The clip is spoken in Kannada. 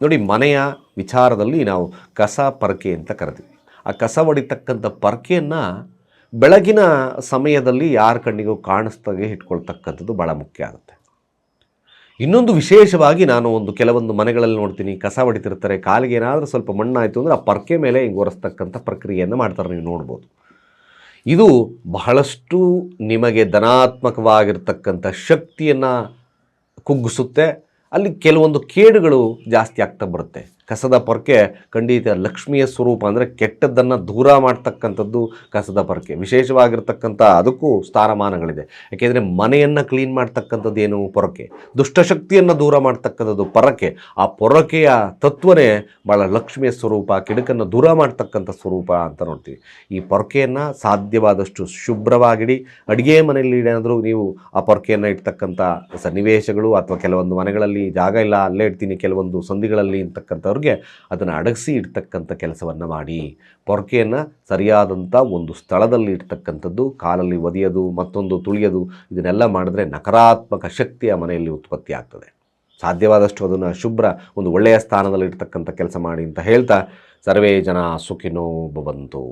ನೋಡಿ, ಮನೆಯ ವಿಚಾರದಲ್ಲಿ ನಾವು ಕಸ ಪರಕೆ ಅಂತ ಕರಿತೀವಿ ಆ ಕಸ ಹೊಡಿತಕ್ಕಂಥ ಪರಕೆಯನ್ನು ಬೆಳಗಿನ ಸಮಯದಲ್ಲಿ ಯಾರ ಕಣ್ಣಿಗೂ ಕಾಣಿಸ್ದಾಗೆ ಇಟ್ಕೊಳ್ತಕ್ಕಂಥದ್ದು ಭಾಳ ಮುಖ್ಯ ಆಗುತ್ತೆ. ಇನ್ನೊಂದು ವಿಶೇಷವಾಗಿ ನಾನು ಒಂದು ಕೆಲವೊಂದು ಮನೆಗಳಲ್ಲಿ ನೋಡ್ತೀನಿ, ಕಸ ಹೊಡಿತಿರ್ತಾರೆ ಕಾಲಿಗೆ ಏನಾದರೂ ಸ್ವಲ್ಪ ಮಣ್ಣಾಯಿತು ಅಂದರೆ ಆ ಪರ್ಕೆ ಮೇಲೆ ಹಿಂಗೆ ಒರೆಸ್ತಕ್ಕಂಥ ಪ್ರಕ್ರಿಯೆಯನ್ನು ಮಾಡ್ತಾರೆ, ನೀವು ನೋಡ್ಬೋದು. ಇದು ಬಹಳಷ್ಟು ನಿಮಗೆ ಧನಾತ್ಮಕವಾಗಿರ್ತಕ್ಕಂಥ ಶಕ್ತಿಯನ್ನು ಕುಗ್ಗಿಸುತ್ತೆ ಅಲ್ಲಿ ಕೆಲವೊಂದು ಕೇಡುಗಳು ಜಾಸ್ತಿ ಆಗ್ತಾ ಬರುತ್ತೆ. ಕಸದ ಪೊರಕೆ ಖಂಡಿತ ಲಕ್ಷ್ಮಿಯ ಸ್ವರೂಪ ಅಂದರೆ ಕೆಟ್ಟದ್ದನ್ನು ದೂರ ಮಾಡ್ತಕ್ಕಂಥದ್ದು ಕಸದ ಪೊರಕೆ. ವಿಶೇಷವಾಗಿರ್ತಕ್ಕಂಥ ಅದಕ್ಕೂ ಸ್ಥಾನಮಾನಗಳಿದೆ. ಯಾಕೆಂದರೆ ಮನೆಯನ್ನು ಕ್ಲೀನ್ ಮಾಡ್ತಕ್ಕಂಥದ್ದು ಏನು? ಪೊರಕೆ. ದುಷ್ಟಶಕ್ತಿಯನ್ನು ದೂರ ಮಾಡ್ತಕ್ಕಂಥದ್ದು ಪೊರಕೆ. ಆ ಪೊರಕೆಯ ತತ್ವನೇ ಭಾಳ ಲಕ್ಷ್ಮಿಯ ಸ್ವರೂಪ, ಕೆಡುಕನ್ನು ದೂರ ಮಾಡ್ತಕ್ಕಂಥ ಸ್ವರೂಪ ಅಂತ ನೋಡ್ತೀವಿ. ಈ ಪೊರಕೆಯನ್ನು ಸಾಧ್ಯವಾದಷ್ಟು ಶುಭ್ರವಾಗಿಡಿ, ಅಡುಗೆ ಮನೆಯಲ್ಲಿ ಏನಾದರೂ ನೀವು ಆ ಪೊರಕೆಯನ್ನು ಇಡ್ತಕ್ಕಂಥ ಸನ್ನಿವೇಶಗಳು ಅಥವಾ ಕೆಲವೊಂದು ಮನೆಗಳಲ್ಲಿ ಜಾಗ ಇಲ್ಲ, ಅಲ್ಲೇ ಇಡ್ತೀನಿ, ಕೆಲವೊಂದು ಸಂಧಿಗಳಲ್ಲಿ ಅಂತಕ್ಕಂಥವ್ರಿಗೆ ಅದನ್ನು ಅಡಗಿಸಿ ಇಡ್ತಕ್ಕಂಥ ಕೆಲಸವನ್ನು ಮಾಡಿ, ಪೊರಕೆಯನ್ನು ಸರಿಯಾದಂಥ ಒಂದು ಸ್ಥಳದಲ್ಲಿ ಇಡ್ತಕ್ಕಂಥದ್ದು, ಕಾಲಲ್ಲಿ ಒದೆಯೋದು, ಮತ್ತೊಂದು ತುಳಿಯೋದು, ಇದನ್ನೆಲ್ಲ ಮಾಡಿದ್ರೆ ನಕಾರಾತ್ಮಕ ಶಕ್ತಿ ಆ ಮನೆಯಲ್ಲಿ ಉತ್ಪತ್ತಿ ಆಗ್ತದೆ. ಸಾಧ್ಯವಾದಷ್ಟು ಅದನ್ನು ಶುಭ್ರ ಒಂದು ಒಳ್ಳೆಯ ಸ್ಥಾನದಲ್ಲಿ ಇಡ್ತಕ್ಕಂಥ ಕೆಲಸ ಮಾಡಿ ಅಂತ ಹೇಳ್ತಾ, ಸರ್ವೇ ಜನ ಸುಖಿನೋ ಭವಂತು